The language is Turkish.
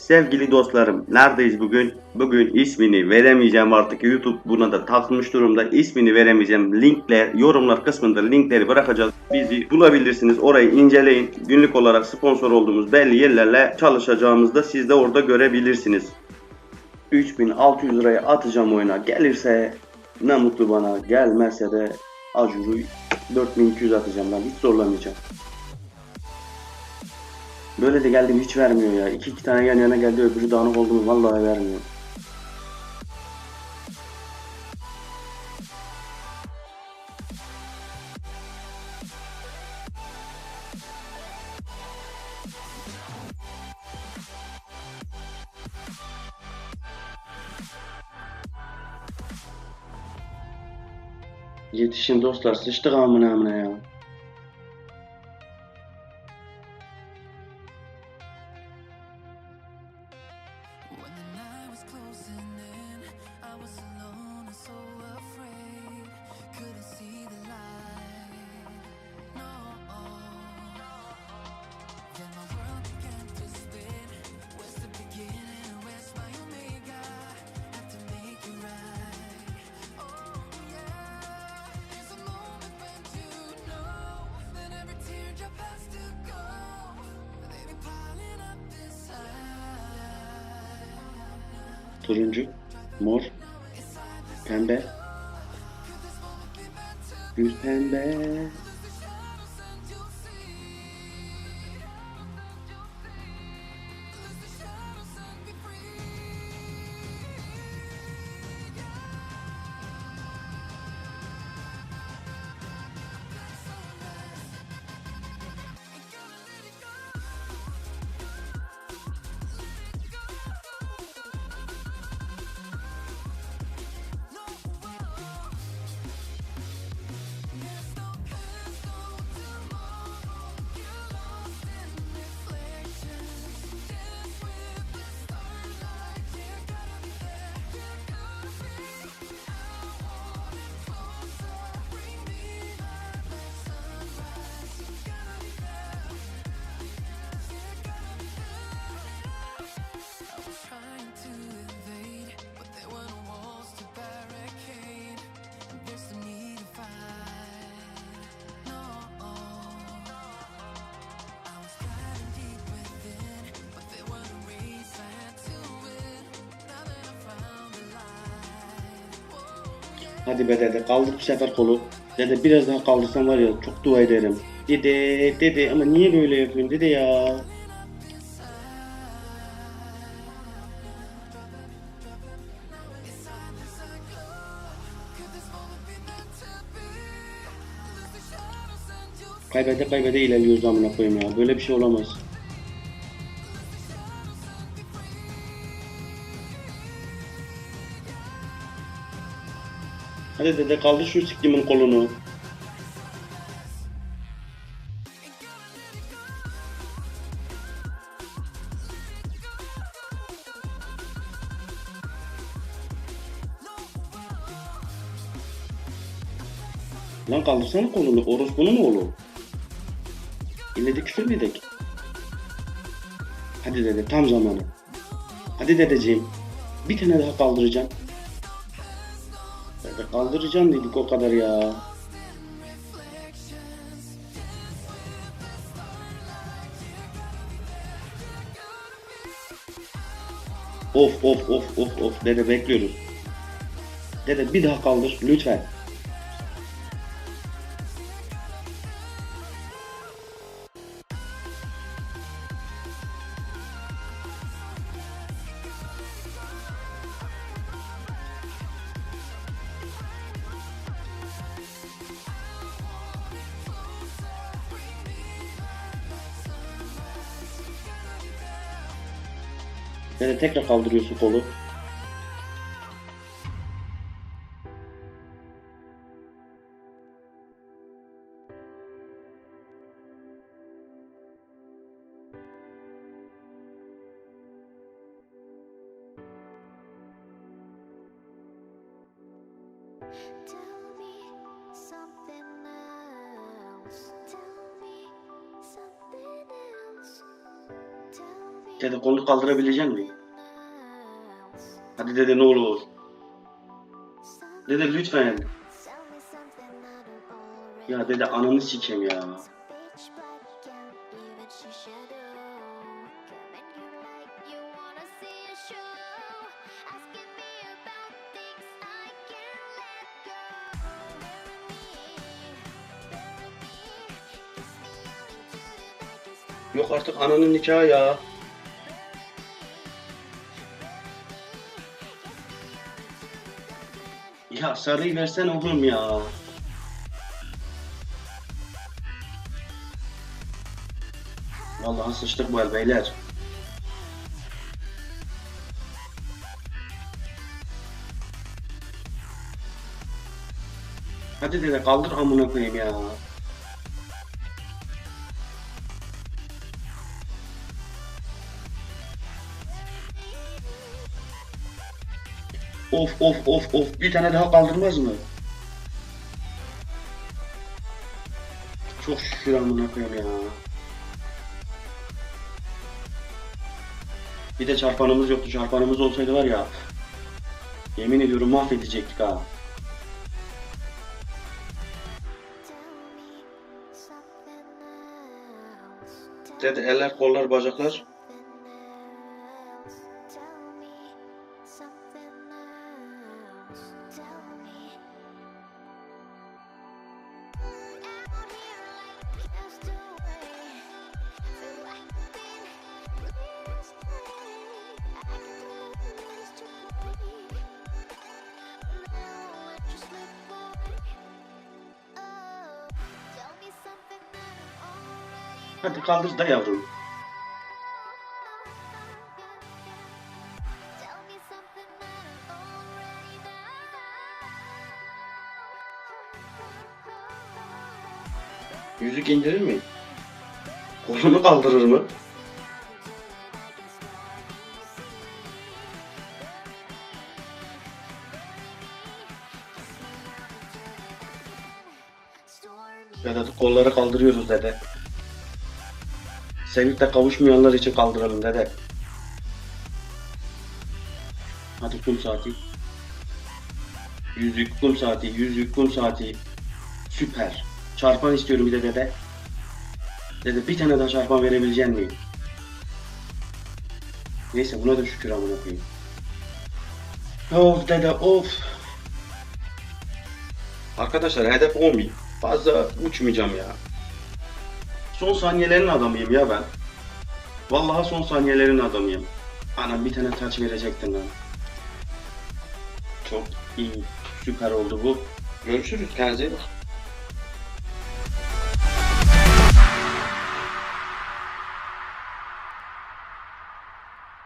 Sevgili dostlarım, neredeyiz bugün? Bugün ismini veremeyeceğim artık. YouTube buna da takmış durumda. İsmini veremeyeceğim. Linkler, yorumlar kısmında linkleri bırakacağız. Bizi bulabilirsiniz. Orayı inceleyin. Günlük olarak sponsor olduğumuz belli yerlerle çalışacağımızda siz de orada görebilirsiniz. 3600 liraya atacağım oyuna. Gelirse ne mutlu bana. Gelmezse de Acuru 4200 atacağım ben. Hiç zorlamayacağım. Böyle de geldim hiç vermiyor ya. İki iki tane yan yana geldi öbürü dağınık oldu mu vallahi vermiyor. Yetişin dostlar sıçtık amına amına ya. Was closing in, I was alone and so afraid. Couldn't see the light. No. Turuncu, mor, pembe, gül pembe. Hadi be dede kaldır bu sefer kolu. Dede biraz daha kaldırsan var ya çok dua ederim. Dede dede ama niye böyle yapıyorsun dede ya? Kaybede kaybede ilerliyoruz amına koyayım ya. Böyle bir şey olamaz. Hadi dede kaldır şu siktimin kolunu. Lan kaldırsana kolunu. Orospunun oğlu. İlle de küfür mü edek? Hadi dede tam zamanı. Hadi dedeciğim. Bir tane daha kaldıracağım. Kaldıracağım dedik o kadar ya. Of of of of of dede bekliyoruz. Dede bir daha kaldır lütfen. Dede tekrar kaldırıyorsun kolu. Tell Dede kolunu kaldırabilecek misin? Hadi dede ne olur. Dede lütfen. Ya dede ananı sikeyim ya. Yok artık ananın nikahı ya. Ya sarıyı versen oğlum ya. Vallahi sıçtık bu el beyler. Hadi dede kaldır amına koyayım ya. Of of of of bir tane daha kaldırmaz mı? Çok şükür amına koyayım ya. Bir de çarpanımız yoktu. Çarpanımız olsaydı var ya. Yemin ediyorum mahvedecektik ha. Dede eller, kollar, bacaklar. Hadi kaldır da yavrum. Yüzük indirir mi? Kolunu kaldırır mı? Vedat kolları kaldırıyoruz dede. Sevinçle kavuşmayanlar için kaldıralım dede. Hadi kum saati. Yüzük kum saati, yüzük kum saati. Süper. Çarpan istiyorum bir de dede. Dede bir tane daha çarpan verebilecek miyim? Neyse buna da şükür amına koyayım. Of dede of. Arkadaşlar hedef 10 bin. Fazla uçmayacağım ya. Son saniyelerin adamıyım ya ben. Vallahi son saniyelerin adamıyım. Anam bir tane taç verecektin lan. Çok iyi. Süper oldu bu. Görüşürüz. Kendinize.